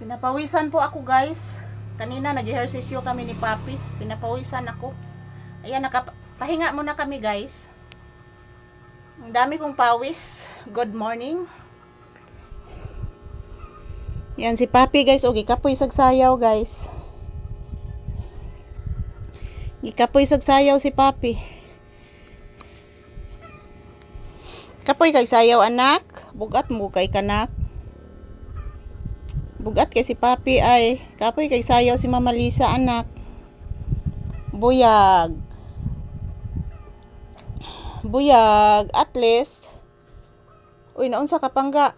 Pinapawisan po ako guys. Kanina nag-ehersisyo kami ni Papi. Pinapawisan ako. Ayan, nakapahinga muna kami guys. Ang dami kong pawis. Good morning. Yan si Papi guys. O, gikapoy sagsayaw guys. Gikapoy sagsayaw si Papi. Kapoy kay sayaw anak. Bugat mo kay kanak. Bugat kay si Papi ay kapoy kay sayaw si Mama Lisa anak. Buyag. Buyag at least. Uy, naunsa ka pangga?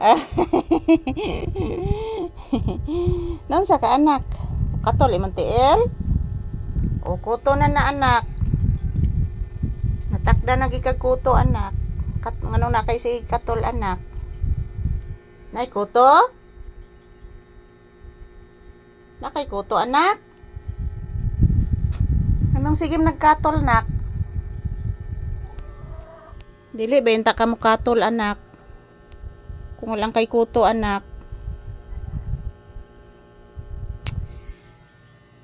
Ah. naunsa ka anak? Katol imong tiil? O kuto na na anak. Natakda na gikag kuto anak. Kat ngano na kay si katol anak. Nay kuto? Nakay kuto anak? Anong sigim nagkatol nak? Dili benta ka mo katol anak. Kung walang kay kuto anak.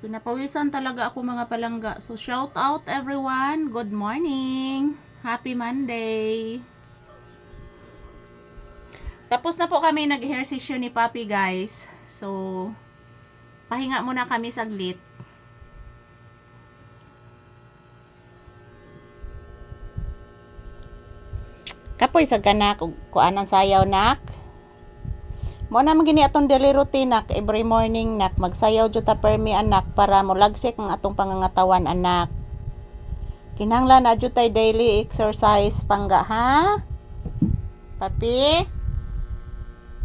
Pinapawisan talaga ako mga palangga. So shout out everyone. Good morning. Happy Monday. Tapos na po kami nag-ehersisyo ni Papi guys. So pahinga muna kami saglit. Kapoy sa ganak ug kuanan sayaw nak. Mo na magini atong daily routine nak every morning nak magsayaw jud ta permi anak para mulagsik ang atong pangangatawan anak. Kinahanglan na jud tay daily exercise pangga ha? Papi?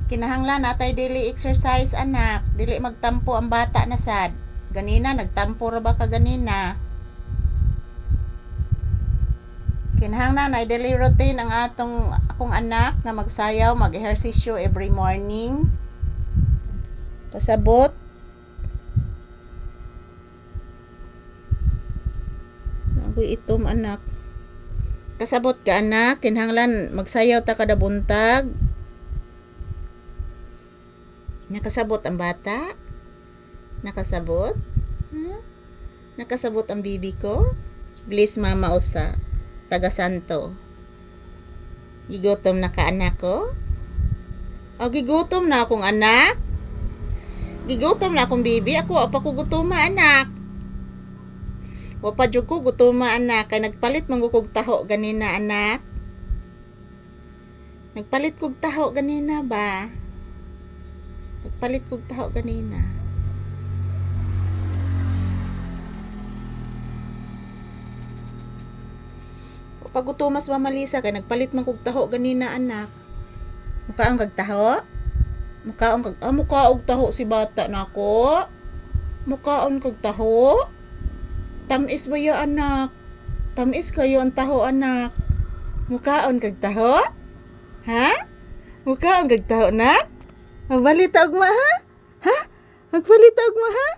Kinahanglan na tay daily exercise anak. Dili magtampo ang bata na sad. Ganina nagtampo ra ba ka ganina? Kinahanglan na daily routine ang atong akong anak nga magsayaw, mag-ehersisyo every morning. Pasabot. Nagoy itom anak. Kasabot ka anak, kinahanglan magsayaw ta kada buntag. Nakasabot ang bata? Nakasabot? Ha? Nakasabot ang bibi ko? Bliss mama usa taga Santo. Gigutom na ka anak ko? O gigutom na akong anak? Gigutom na akong bibi? Ako apa ko gutuma anak? Wa pa jud ko gutuma anak kay nagpalit man ko kog taho ganina anak. Nagpalit kog taho ganina ba? Nagpalit kog taho ganina. pagutumas mamalisa kay nagpalit man kog taho ganina anak. Mukaon kag taho? Mukaon kag ah, mukaog taho si bata nako mukaon kag taho? Tamis ba ya anak? Tamis kayo ang taho anak. Mukaon kag taho? Ha? Mukaon kag taho nak mabalita og ma ha ha magbalita og ma ha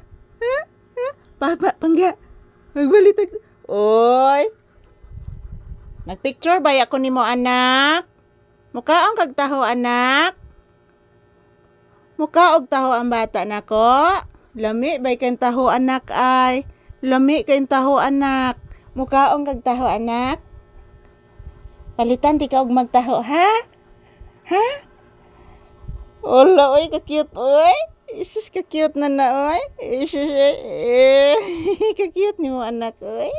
ha ha pa, pa pangga magbalita og oy Nagpicture ba ako nimo anak? Mukaong kag taho anak? Mukaog taho ang bata nako? Lami bay kay taho anak ay. Lami kay taho anak. Mukaong kag taho anak? Palitan ti ka og magtaho ha? Ha? Wala oy ka cute oy. Isus ka cute na na oy. Isus eh. ka cute nimo anak oy.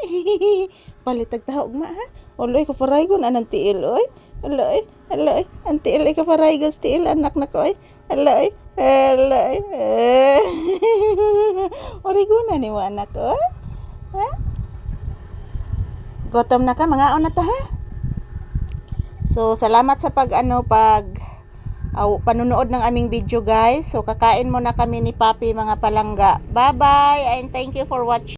Palitag taho og ma ha? Aloy ka paraygon anang tiil oy. Aloy, aloy, ang tiil ka paraygon tiil anak na ko oy. Aloy, aloy. Origuna ni mo anak ko. Ha? Gutom na ka mga na ta ha? So salamat sa pag ano pag aw, panunood ng aming video guys. So kakain muna kami ni Papi mga palangga. Bye bye and thank you for watching.